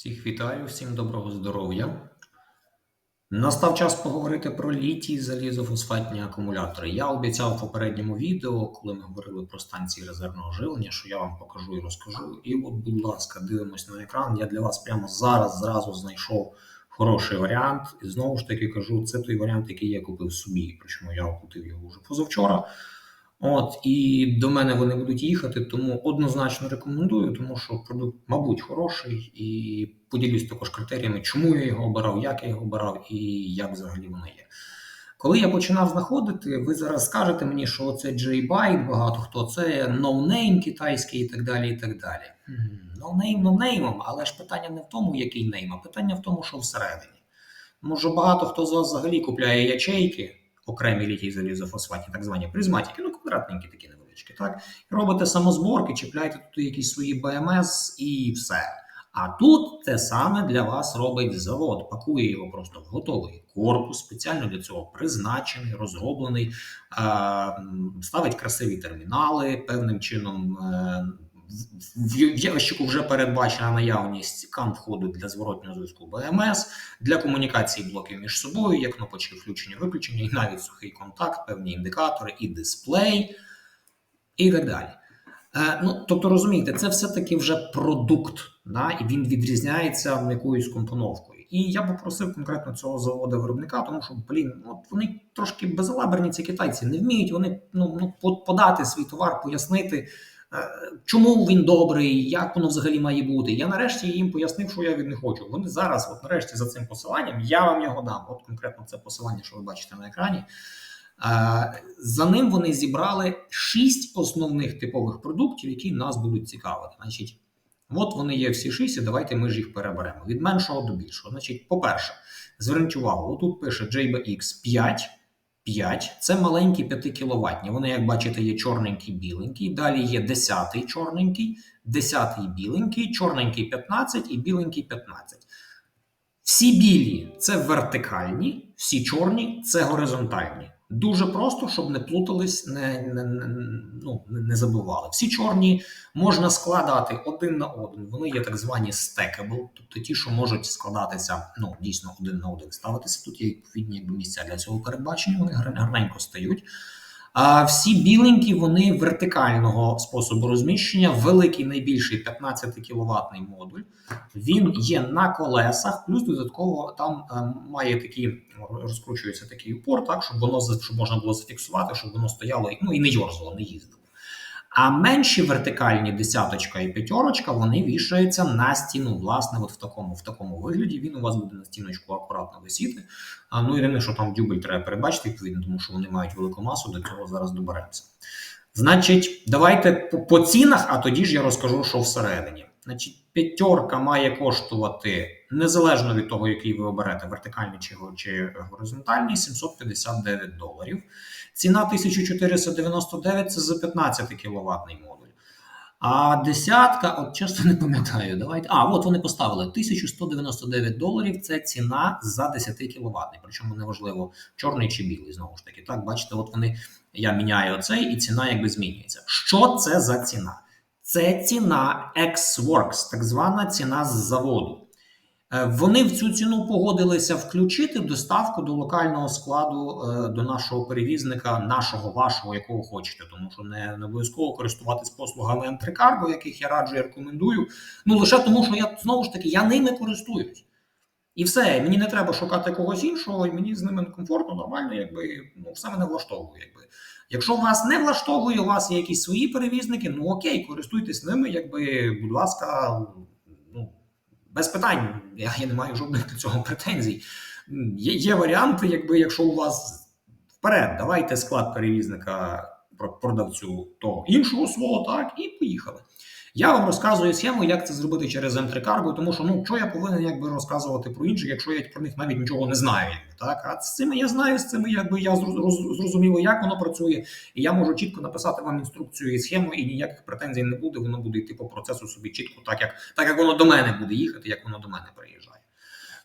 Всіх вітаю, всім доброго здоров'я. Настав час поговорити про літій залізофосфатні акумулятори. Я обіцяв в попередньому відео, коли ми говорили про станції резервного живлення, що я вам покажу і розкажу. І от, будь ласка, дивимось на екран. Я для вас прямо зараз зразу знайшов хороший варіант. І знову ж таки кажу, це той варіант, який я купив собі. Причому я оплатив його вже позавчора. От і до мене вони будуть їхати, тому однозначно рекомендую, тому що продукт, мабуть, хороший, і поділюсь також критеріями, чому я його обирав, як я його обирав і як взагалі воно є. Коли я починав знаходити, ви зараз скажете мені, що це J-Byte, багато хто це ноунейм китайський і так далі. і так далі. Ноунейм ноунеймом, але ж питання не в тому, який нейм, а питання в тому, що всередині. Може, багато хто з вас взагалі купляє ячейки окремі літій залізофосфатні, так звані призматики, ну квадратненькі такі невеличкі. Так робите самозборки, чіпляєте тут якісь свої БМС і все. А тут те саме для вас робить завод, пакує його просто в готовий корпус, спеціально для цього призначений, розроблений, ставить красиві термінали певним чином. В ящику вже передбачена наявність кам входу для зворотнього зв'язку БМС, для комунікації блоків між собою, є кнопочки включення-виключення, і навіть сухий контакт, певні індикатори, і дисплей, і так далі. Е, ну, Тобто, розумієте, це все-таки вже продукт, да, і він відрізняється якоюсь компоновкою. І я попросив конкретно цього заводу виробника, тому що, блін, от вони трошки безалаберні, ці китайці, не вміють вони ну, ну, подати свій товар, пояснити. Е, чому він добрий, як воно взагалі має бути. Я нарешті їм пояснив, що я від них хочу. Вони зараз, от нарешті, за цим посиланням, я вам його дам. От конкретно це посилання, що ви бачите на екрані. Е, за ним вони зібрали шість основних типових продуктів, які нас будуть цікавити. Значить, от вони є всі шість, і давайте ми ж їх переберемо від меншого до більшого. Значить, по-перше, зверніть увагу, отут пише JBX 5. 5 це маленькі 5 кВт. Вони, як бачите, є чорненький, біленький. Далі є 10 чорненький, 10 біленький, чорненький 15 і біленький 15. Всі білі це вертикальні, всі чорні це горизонтальні. Дуже просто, щоб не плутались, не не, ну, не забували. Всі чорні можна складати один на один. Вони є так звані стекабл, тобто ті, що можуть складатися ну, дійсно один на один. Ставитися. Тут є відповідні місця для цього передбачення, вони гарненько стають. А всі біленькі вони вертикального способу розміщення. Великий найбільший 15 кВт модуль. Він є на колесах, плюс додатково там е, має такі розкручується такий упор, так щоб воно щоб можна було зафіксувати, щоб воно стояло ну і не йорзало, не їздило. А менші вертикальні десяточка і п'ятерочка вони вішаються на стіну. Власне, от в такому в такому вигляді він у вас буде на стіночку акуратно висіти. А ну єдине, що там дюбель треба передбачити, відповідно, тому що вони мають велику масу, до цього зараз доберемося. Значить, давайте по, по цінах, а тоді ж я розкажу, що всередині. Значить, п'ятерка має коштувати незалежно від того, який ви оберете, вертикальний чи, чи горизонтальний, 759 доларів. Ціна 1499 це за 15 кВт модуль. А десятка, от чесно не пам'ятаю, давайте. А, от вони поставили 1199 доларів. Це ціна за 10 кВт. Причому неважливо, чорний чи білий. Знову ж таки, так, бачите, от вони я міняю оцей, і ціна якби змінюється. Що це за ціна? Це ціна X-Works, так звана ціна з заводу. Е, вони в цю ціну погодилися включити доставку до локального складу е, до нашого перевізника, нашого, вашого, якого хочете, тому що не, не обов'язково користуватись послугами М3Cargo, яких я раджу і рекомендую. Ну лише тому, що я знову ж таки я ними користуюсь. І все, мені не треба шукати когось іншого, і мені з ними комфортно, нормально, якби ну все мене влаштовує. Якби. Якщо вас не влаштовує, у вас є якісь свої перевізники, ну окей, користуйтесь ними, якби, будь ласка, ну без питань. Я, я не маю жодних до цього претензій. Є є варіанти, якби якщо у вас вперед, давайте склад перевізника продавцю того іншого свого, так, і поїхали. Я вам розказую схему, як це зробити через M3 Cargo, тому що ну що я повинен якби розказувати про інших, якщо я про них навіть нічого не знаю. Так а з цими я знаю, з цими якби я зрозуміло, як воно працює, і я можу чітко написати вам інструкцію і схему, і ніяких претензій не буде. Воно буде йти по процесу собі чітко, так як так як воно до мене буде їхати, як воно до мене приїжджає.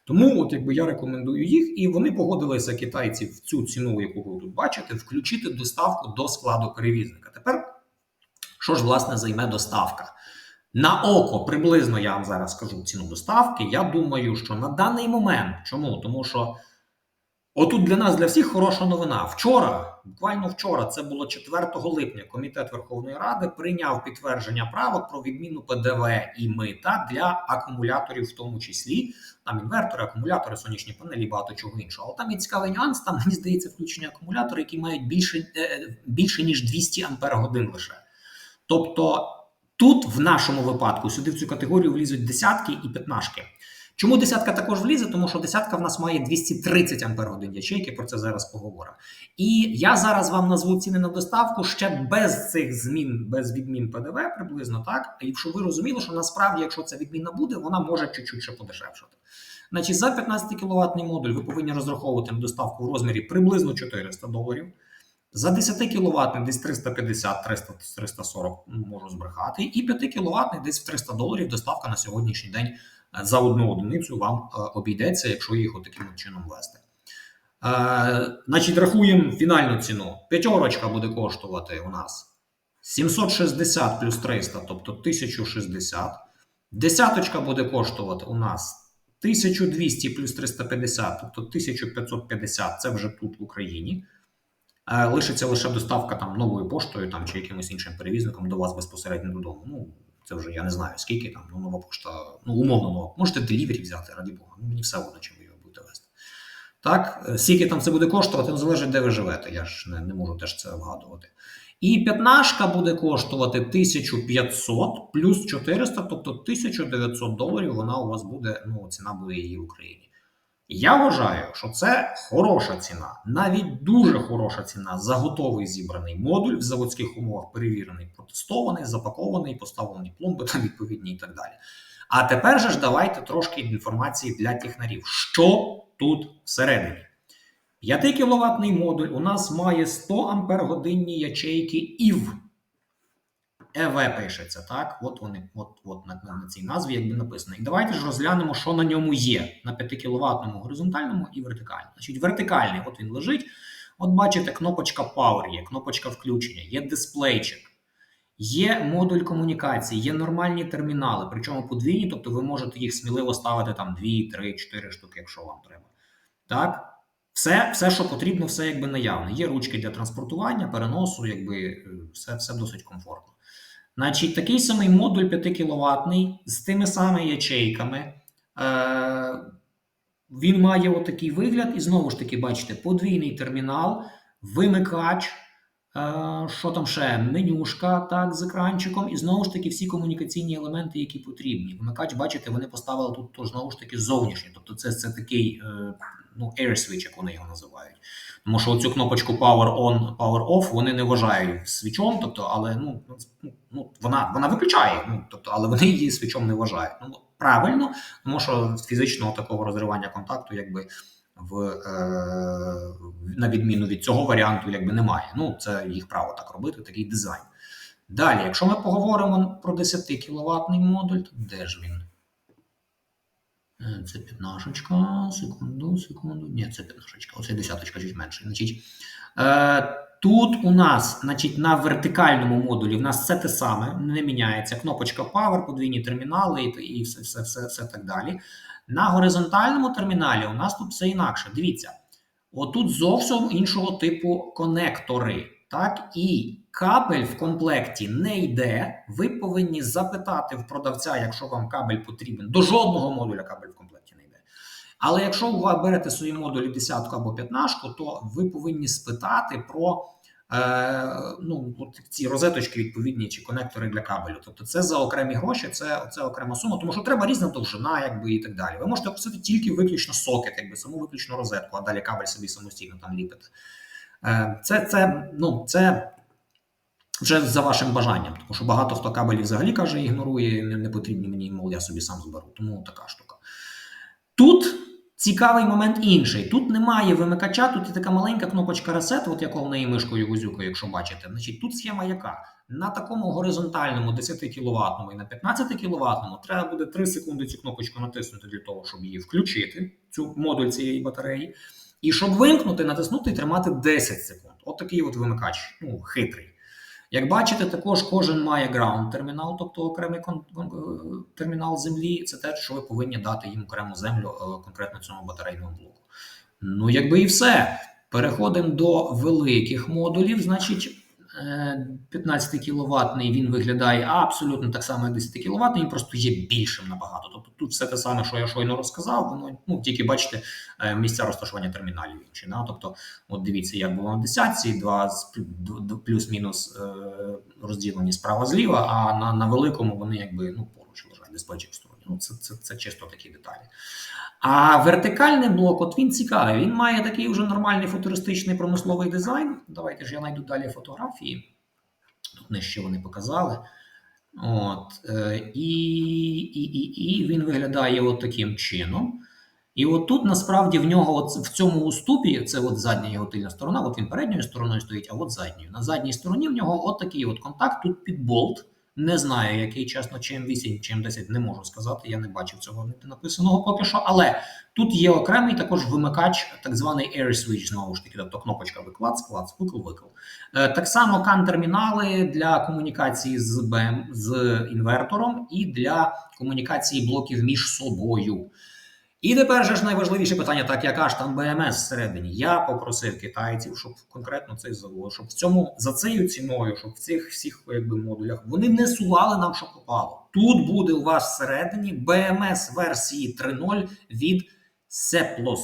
Тому, от якби я рекомендую їх, і вони погодилися китайці в цю ціну, яку ви тут бачите, включити доставку до складу перевізника. Тепер що ж власне займе доставка? На око приблизно я вам зараз скажу ціну доставки. Я думаю, що на даний момент чому? Тому що отут для нас, для всіх хороша новина. Вчора, буквально вчора, це було 4 липня. Комітет Верховної Ради прийняв підтвердження правок про відміну ПДВ і мита для акумуляторів, в тому числі там інвертори, акумулятори, сонячні панелі, багато чого іншого. Але там є цікавий нюанс. Там мені здається включені акумулятори, які мають більше, е, більше ніж 200 ампер годин лише. Тобто. Тут, в нашому випадку, сюди в цю категорію влізуть десятки і п'ятнашки. Чому десятка також влізе? Тому що десятка в нас має 230 ампер годин ячейки, про це зараз поговоримо. І я зараз вам назву ціни на доставку ще без цих змін, без відмін ПДВ приблизно так. І щоб ви розуміли, що насправді, якщо ця відміна буде, вона може чуть-чуть ще подешевшати. Значить, за 15 кВт модуль ви повинні розраховувати на доставку в розмірі приблизно 400 доларів. За 10 кВт десь 350 300 340 можу збрехати, і 5 кВт десь в 300 доларів доставка на сьогоднішній день е, за одну одиницю вам е, обійдеться, якщо їх таким чином вести. Е, значить, рахуємо фінальну ціну. П'ятерочка буде коштувати у нас 760 плюс 300, тобто 1060. Десяточка буде коштувати у нас 1200 плюс 350, тобто 1550. Це вже тут в Україні. Е, Лишиться лише доставка там новою поштою там, чи якимось іншим перевізником до вас безпосередньо додому. Ну, це вже я не знаю, скільки там, ну, нова пошта, ну, умовно нова. Можете делівері взяти, раді Бога. Ну, мені все одно, чим ви його будете вести. Так, е, скільки там це буде коштувати, ну, залежить, де ви живете. Я ж не, не можу теж це вгадувати. І п'ятнашка буде коштувати 1500 плюс 400, тобто 1900 доларів вона у вас буде, ну, ціна буде її в Україні. Я вважаю, що це хороша ціна, навіть дуже хороша ціна за готовий зібраний модуль в заводських умовах, перевірений, протестований, запакований, поставлені пломби там відповідні і так далі. А тепер же ж давайте трошки інформації для технарів. Що тут всередині? 5 кВт модуль у нас має 100 ампер годинні ячейки ІВ. ЕВ пишеться, так? От вони, от, от на, на цій назві якби написано. І давайте ж розглянемо, що на ньому є на 5 кВт горизонтальному і вертикальному. Значить, вертикальний, от він лежить. От бачите, кнопочка Power є, кнопочка включення, є дисплейчик, є модуль комунікації, є нормальні термінали, причому подвійні, тобто ви можете їх сміливо ставити там 2, 3, 4 штуки, якщо вам треба. Так? Все, все, що потрібно, все якби наявне. Є ручки для транспортування, переносу, якби все, все досить комфортно. Значить, такий самий модуль 5 кВт з тими самими ячейками. Е, Він має отакий вигляд, і знову ж таки, бачите, подвійний термінал, вимикач, е, що там ще? Менюшка так, з екранчиком, і знову ж таки всі комунікаційні елементи, які потрібні. Вимикач, бачите, вони поставили тут то, знову ж таки зовнішній. Тобто, це, це такий е, ну, air switch, як вони його називають. Тому що оцю кнопочку Power On, Power Off вони не вважають свічом, тобто, але ну, ну вона вона виключає, ну тобто, але вони її свічом не вважають. Ну правильно, тому що фізичного такого розривання контакту, якби в е, на відміну від цього варіанту, якби немає. Ну це їх право так робити, такий дизайн. Далі, якщо ми поговоримо про 10 кВт модуль, то де ж він? Це п'ятнашечка, секунду, секунду. Ні, це п'ятнашечка, оце десяточка чуть менше. Значить, е, Тут у нас значить, на вертикальному модулі в нас все те саме, не міняється. Кнопочка Power, подвійні термінали і, і все, все, все, все так далі. На горизонтальному терміналі у нас тут все інакше. Дивіться, отут зовсім іншого типу конектори. Так, і кабель в комплекті не йде. Ви повинні запитати в продавця, якщо вам кабель потрібен. До жодного модуля кабель в комплекті не йде. Але якщо ви берете свої модулі десятку або п'ятнашку, то ви повинні спитати про е, ну, ці розеточки відповідні чи конектори для кабелю. Тобто це за окремі гроші, це це окрема сума, тому що треба різна довжина, якби і так далі. Ви можете описати тільки виключно сокет, якби саму виключно розетку, а далі кабель собі самостійно там ліпити. Е, це, це, ну, це вже за вашим бажанням, тому що багато хто кабелі взагалі каже, ігнорує, не, не потрібні мені, мол, я собі сам зберу. Тому така штука. Тут цікавий момент інший. Тут немає вимикача, тут є така маленька кнопочка Reset, от яку в неї мишкою вузюкою, якщо бачите. Значить, Тут схема яка? На такому горизонтальному 10 кВт і на 15 кВт треба буде 3 секунди цю кнопочку натиснути для того, щоб її включити, цю модуль цієї батареї. І щоб вимкнути, натиснути і тримати 10 секунд. От такий от вимикач, ну, хитрий. Як бачите, також кожен має ground термінал, тобто окремий е, термінал землі. Це те, що ви повинні дати їм окрему землю е, конкретно цьому батарейному блоку. Ну, якби і все. Переходимо до великих модулів. Значить, 15 кіловатний він виглядає абсолютно так само, як 10 кіловатний, він просто є більшим набагато. Тобто тут все те саме, що я щойно розказав, воно ну, тільки бачите е, місця розташування терміналів інші. Да? Тобто, от дивіться, як було на десятці, два плюс-мінус е, розділені справа зліва, а на, на великому вони якби ну, поруч лежать, диспетчик в стороні. Ну, це, це, це чисто такі деталі. А вертикальний блок, от він цікавий. Він має такий вже нормальний футуристичний промисловий дизайн. Давайте ж я знайду далі фотографії. Тут нижче вони показали. От, е, і, і, і, і він виглядає от таким чином. І от тут насправді в нього от в цьому уступі, це от задня його тильна сторона, от він передньою стороною стоїть, а от задньою. На задній стороні в нього от такий от контакт, тут під болт. Не знаю, який чесно, чим 8, чим 10, не можу сказати. Я не бачив цього ніде написаного поки що. Але тут є окремий також вимикач, так званий air switch, знову ж таки, тобто кнопочка виклад, склад, викл, викл. Е, Так само кан-термінали для комунікації з БМ, з інвертором і для комунікації блоків між собою. І тепер же ж найважливіше питання, так яка ж там БМС всередині. Я попросив китайців, щоб конкретно цей завод, щоб в цьому за цією ціною, щоб в цих всіх якби модулях вони не сували нам, що попало. Тут буде у вас всередині БМС версії 3.0 від Seplos.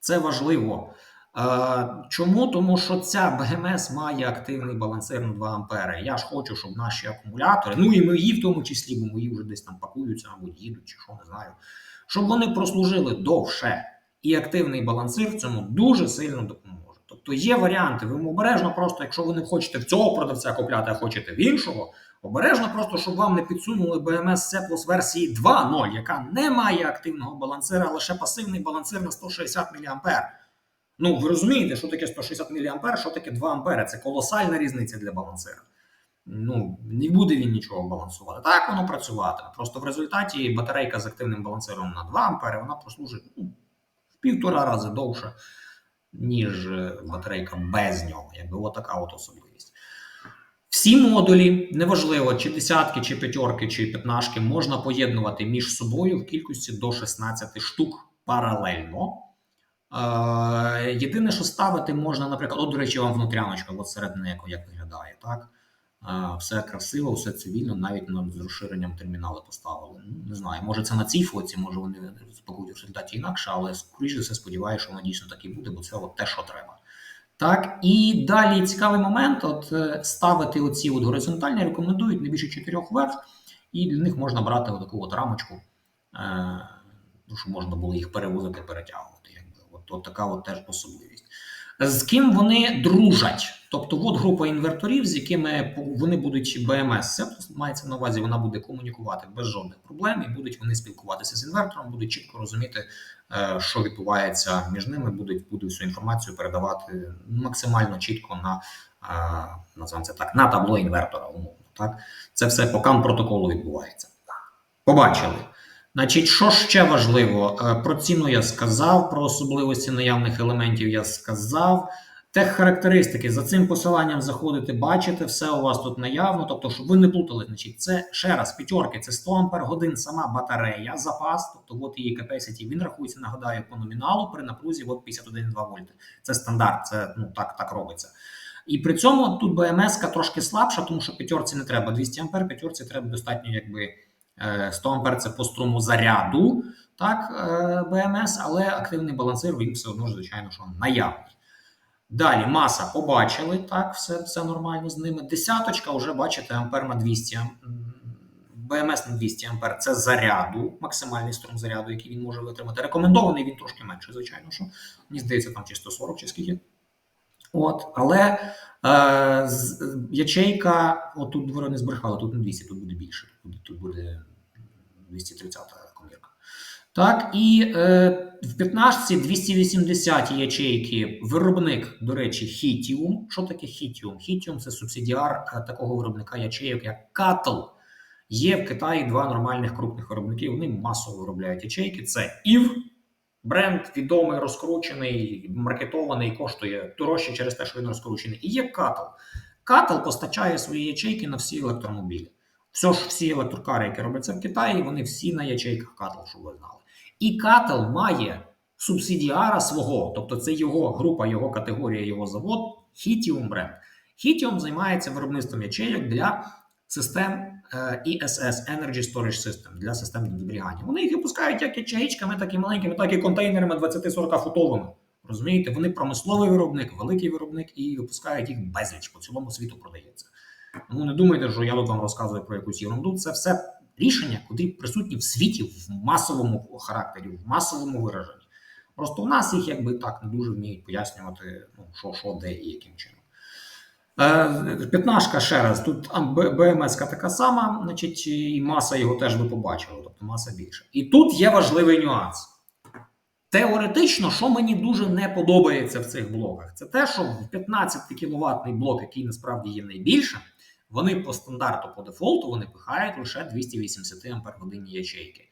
Це важливо. Е, Чому? Тому що ця БМС має активний балансир на 2 ампери. Я ж хочу, щоб наші акумулятори, ну і мої в тому числі, бо мої вже десь там пакуються, мабуть, їдуть чи що, не знаю, щоб вони прослужили довше. І активний балансир в цьому дуже сильно допоможе. Тобто є варіанти, ви обережно просто, якщо ви не хочете в цього продавця купляти, а хочете в іншого, обережно просто, щоб вам не підсунули BMS Seplos версії 2.0, яка не має активного балансира, а лише пасивний балансир на 160 мА. Ну, ви розумієте, що таке 160 мА, що таке 2 А. Це колосальна різниця для балансира. Ну, не буде він нічого балансувати. Так воно працюватиме. Просто в результаті батарейка з активним балансиром на 2 А, вона прослужить ну, в півтора рази довше, ніж е, батарейка без нього. Якби отака от особливість. Всі модулі, неважливо, чи десятки, чи п'ятерки, чи п'ятнашки, можна поєднувати між собою в кількості до 16 штук паралельно. Е, єдине, що ставити можна, наприклад, от, до речі, вам внутряночка, от середина як виглядає, так? Все красиво, все цивільно, навіть над з розширенням термінали поставили. Ну, Не знаю, може це на цій фоці, може вони спакують в результаті інакше, але скоріш за все сподіваюся, що воно дійсно так і буде, бо це от те, що треба. Так, і далі цікавий момент: от е, ставити оці от горизонтальні рекомендують не більше чотирьох верх, і для них можна брати отаку от рамочку, е, ну, щоб можна було їх перевозити, перетягувати. Якби. От, от така от теж особливість. З ким вони дружать? Тобто, от група інверторів, з якими вони будуть БМС, це мається на увазі, вона буде комунікувати без жодних проблем, і будуть вони спілкуватися з інвертором, будуть чітко розуміти, е, що відбувається між ними, будуть, будуть всю інформацію передавати максимально чітко на, е, називаємо це так, на табло інвертора. Умовно, так? Це все по кам протоколу відбувається. Побачили. Значить, що ще важливо? Е, Про ціну я сказав, про особливості наявних елементів я сказав. Теххарактеристики за цим посиланням заходите, бачите, все у вас тут наявно. Тобто, щоб ви не плутали, значить, це ще раз п'ятерки, це 100 ампер годин сама батарея, запас, тобто от її capacity, він рахується, нагадаю, по номіналу при напрузі от 51,2 вольти. Це стандарт, це ну так, так робиться. І при цьому тут БМС трошки слабша, тому що п'ятерці не треба 200 ампер, п'ятерці треба достатньо, якби. Е, 100 ампер це по струму заряду, так, е, БМС, але активний балансир він все одно, звичайно, що наявний. Далі маса побачили, так, все, все нормально з ними. Десяточка, вже бачите, ампер на 200. БМС на 200 ампер це заряду, максимальний струм заряду, який він може витримати. Рекомендований він трошки менше, звичайно, що мені здається, там чи 140 чи скільки. От, але е, з, ячейка, отут ви не збрехали, тут не 200, тут буде більше. Тут буде, тут буде 230 комірка. Так, і е, в 15 280 ячейки виробник, до речі, Hitium. Що таке Hitium? Hitium це субсидіар е, такого виробника ячейок, як Cattle. Є в Китаї два нормальних крупних виробники. Вони масово виробляють ячейки. Це ІВ, бренд відомий, розкручений, маркетований, коштує дорожче через те, що він розкручений. І є Cattle. Кател постачає свої ячейки на всі електромобілі. Все ж всі електрокари, які робляться в Китаї, вони всі на ячейках Кател, щоб ви знали. І Кател має субсидіара свого, тобто це його група, його категорія, його завод, Hitium бренд. Hitium займається виробництвом ячейок для систем ESS Energy Storage System, для систем зберігання. Вони їх випускають як ячеїчками, так і маленькими, так і контейнерами 20-40 футовими. Розумієте, вони промисловий виробник, великий виробник і випускають їх безліч по цілому світу продається. Тому не думайте, що я тут вам розказую про якусь ерунду. Це все рішення, котрі присутні в світі в масовому характері, в масовому вираженні. Просто у нас їх якби так не дуже вміють пояснювати, ну, що, що, де і яким чином. Е, П'ятнашка ще раз. Тут БМС така сама, значить, і маса його теж ви побачили, тобто маса більша. І тут є важливий нюанс. Теоретично, що мені дуже не подобається в цих блоках, це те, що в 15 кВт блок, який насправді є найбільшим, вони по стандарту, по дефолту, вони пихають лише 280 Ах ячейки.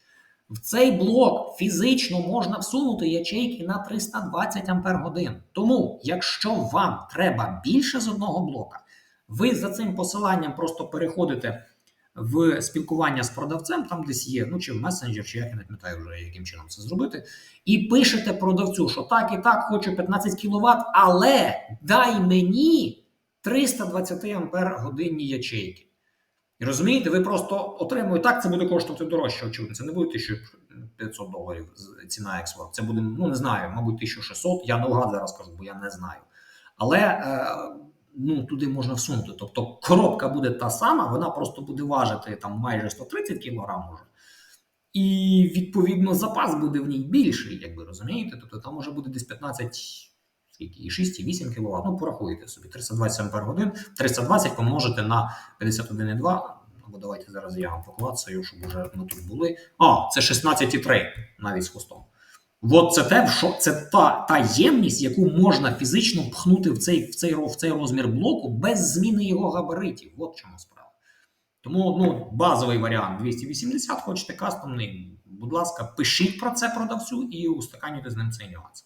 В цей блок фізично можна всунути ячейки на 320 Ах. Тому, якщо вам треба більше з одного блока, ви за цим посиланням просто переходите в спілкування з продавцем, там десь є, ну чи в месенджер, чи я не пам'ятаю вже, яким чином це зробити, і пишете продавцю, що так і так хочу 15 кВт, але дай мені 320 Ампер годинні ячейки. І розумієте, ви просто отримуєте так, це буде коштувати дорожче, очевидно. Це не буде 1500 доларів ціна експорт. Це буде, ну не знаю, мабуть, 1600. Я наугад зараз кажу, бо я не знаю. Але е, ну, туди можна всунути. Тобто коробка буде та сама, вона просто буде важити там майже 130 кг може. І відповідно запас буде в ній більший, як ви розумієте. Тобто там може буде десь 15 скільки, і 6, і 8 кВт. Ну, порахуйте собі, 320 Ах годин, 320 помножити на 51,2. Або давайте зараз я вам поклацаю, щоб вже ми тут були. А, це 16,3 навіть з хвостом. От це те, що це та та ємність, яку можна фізично пхнути в цей в цей, в цей розмір блоку без зміни його габаритів. От чому справа. Тому ну, базовий варіант 280, хочете кастомний, будь ласка, пишіть про це продавцю і устаканюйте з ним цей нюанс.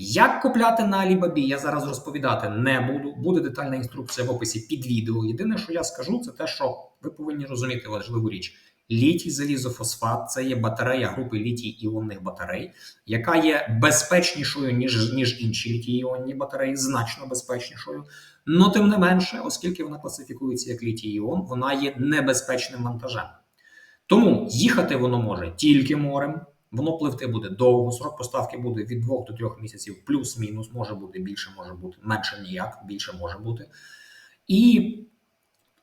Як купляти на Alibaba, я зараз розповідати не буду. Буде детальна інструкція в описі під відео. Єдине, що я скажу, це те, що ви повинні розуміти важливу річ. Літій залізофосфат це є батарея групи літій іонних батарей, яка є безпечнішою, ніж ніж інші літій іонні батареї, значно безпечнішою. Но тим не менше, оскільки вона класифікується як літій іон, вона є небезпечним вантажем. Тому їхати воно може тільки морем. Воно пливти буде довго, срок поставки буде від 2 до 3 місяців, плюс-мінус, може бути більше, може бути менше ніяк, більше може бути. І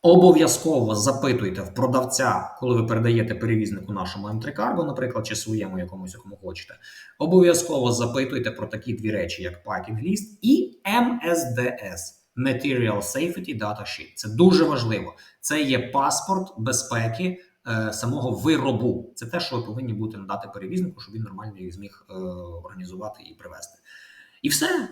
обов'язково запитуйте в продавця, коли ви передаєте перевізнику нашому М3 Cargo, наприклад, чи своєму якомусь, якому хочете. Обов'язково запитуйте про такі дві речі, як Packing List і MSDS Material Safety Data Sheet. Це дуже важливо. Це є паспорт безпеки. Е, самого виробу. Це те, що ви повинні бути надати перевізнику, щоб він нормально їх зміг е, організувати і привезти. І все.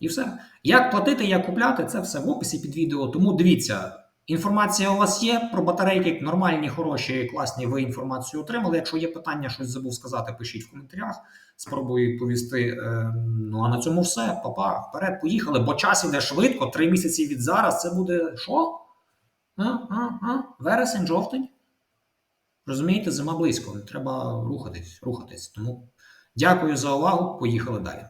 І все. Як платити, як купляти, це все в описі під відео. Тому дивіться, інформація у вас є про батарейки, нормальні, хороші, класні. Ви інформацію отримали. Якщо є питання, щось забув сказати, пишіть в коментарях. Спробую відповісти. Е, ну а на цьому все. Папа, вперед, поїхали, бо час іде швидко. Три місяці від зараз. Це буде що? А, а, а? Вересень, жовтень. Розумієте, зима близько, треба рухатись, рухатись. Тому дякую за увагу. Поїхали далі.